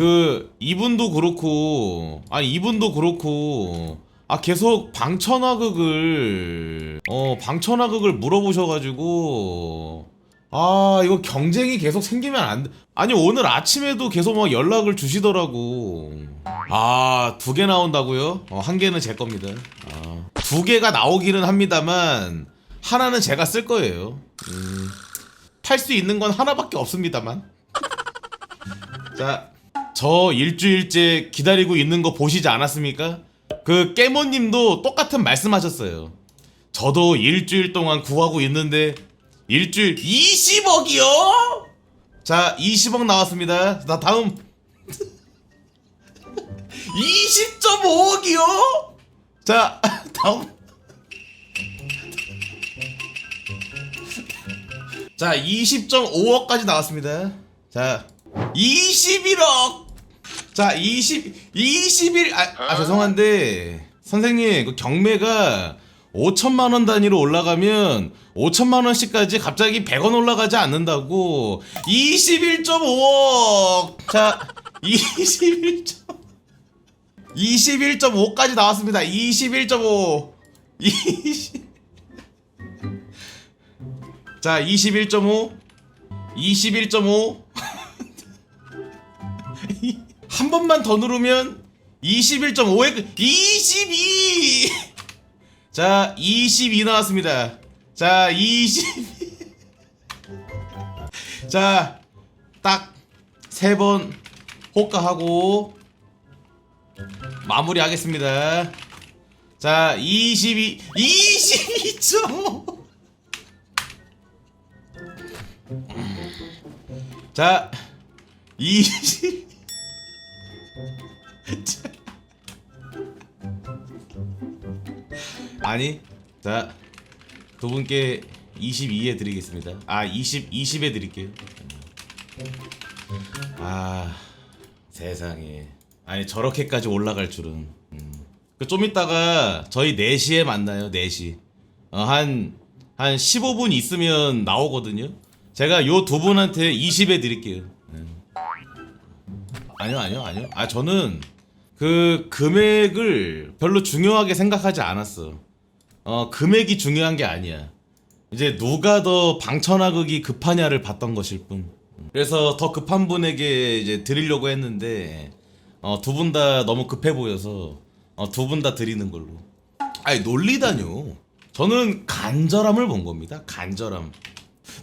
그 이분도 그렇고 아니 이분도 그렇고 아 계속 방천하극을 어 방천하극을 물어보셔가지고 아 이거 경쟁이 계속 생기면 안 돼. 아니 오늘 아침에도 계속 막 연락을 주시더라고 아 두 개 나온다고요? 어, 한 개는 제 겁니다 아, 두 개가 나오기는 합니다만 하나는 제가 쓸 거예요 음, 팔수 있는 건 하나밖에 없습니다만 자, 저 일주일째 기다리고 있는 거 보시지 않았습니까? 그 깨모님도 똑같은 말씀하셨어요. 저도 일주일 동안 구하고 있는데 일주일 20억이요? 자, 20억 나왔습니다. 나 다음 20.5억이요? 자, 다음 자, 20.5억까지 나왔습니다. 자, 21억! 자, 20, 21, 아, 아 죄송한데, 선생님, 그 경매가 5천만 원 단위로 올라가면 5천만 원씩까지 갑자기 100원 올라가지 않는다고. 21.5억! 자, 21. 21.5까지 나왔습니다. 21.5. 20. 자, 21.5. 21.5. 한 번만 더 누르면 21.5에 22. 자, 22 나왔습니다. 자, 22. 자, 딱 세 번 호가하고 마무리하겠습니다. 자, 22 22.5. 자, 20 아니 자 두 분께 22에 드리겠습니다. 아 20, 20에 드릴게요. 아 세상에. 아니 저렇게까지 올라갈 줄은. 음. 그좀 이따가 저희 4시에 만나요 4시. 어, 한, 한 15분 있으면 나오거든요. 제가 요 두 분한테 20에 드릴게요. 네. 아니요 아니요 아니요. 아 저는 그 금액을 별로 중요하게 생각하지 않았어 어 금액이 중요한 게 아니야. 이제 누가 더 방천하극이 급하냐를 봤던 것일 뿐. 그래서 더 급한 분에게 이제 드리려고 했는데 어 두 분 다 너무 급해 보여서 어 두 분 다 드리는 걸로. 아니 놀리다뇨. 저는 간절함을 본 겁니다. 간절함.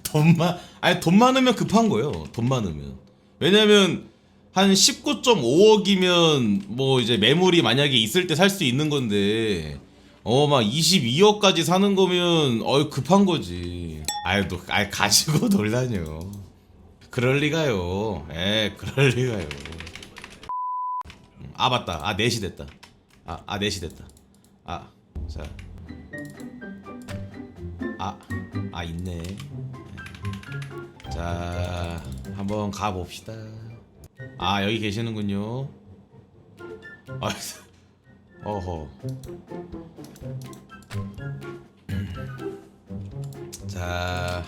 돈만 아니 돈 많으면 급한 거예요. 돈 많으면. 왜냐면 한 19.5억이면 뭐 이제 매물이 만약에 있을 때 살 수 있는 건데 어 막 22억까지 사는 거면 어 급한 거지. 아유 또 아이 가지고 놀다뇨. 그럴 리가요. 에 그럴 리가요. 아 맞다. 아 4시 됐다. 아, 아 4시 됐다. 아, 자. 아, 아 있네. 자, 한번 가 봅시다. 아, 여기 계시는군요. 아, 어허. 자,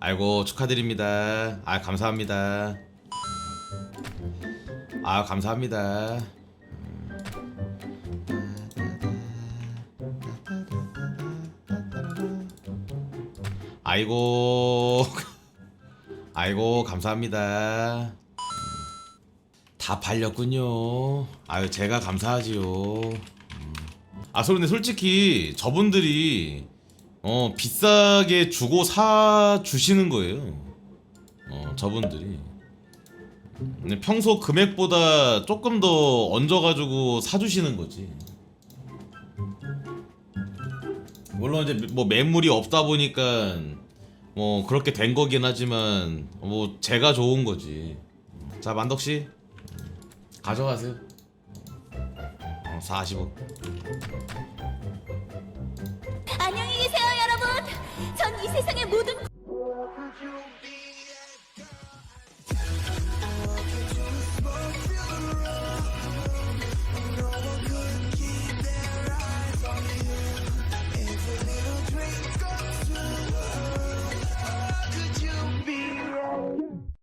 아이고 축하드립니다. 아, 감사합니다. 아, 감사합니다. 아이고 아이고 감사합니다 다 팔렸군요. 아유 제가 감사하지요. 음. 아 소- 근데 솔직히 저분들이 어 비싸게 주고 사 주시는 거예요. 어 저분들이. 평소 금액보다 조금 더 얹어가지고 사주시는 거지. 물론 이제 뭐 매물이 없다 보니까 뭐 그렇게 된 거긴 하지만 뭐 제가 좋은 거지. 자 만덕 씨 가져가세요. 어, 40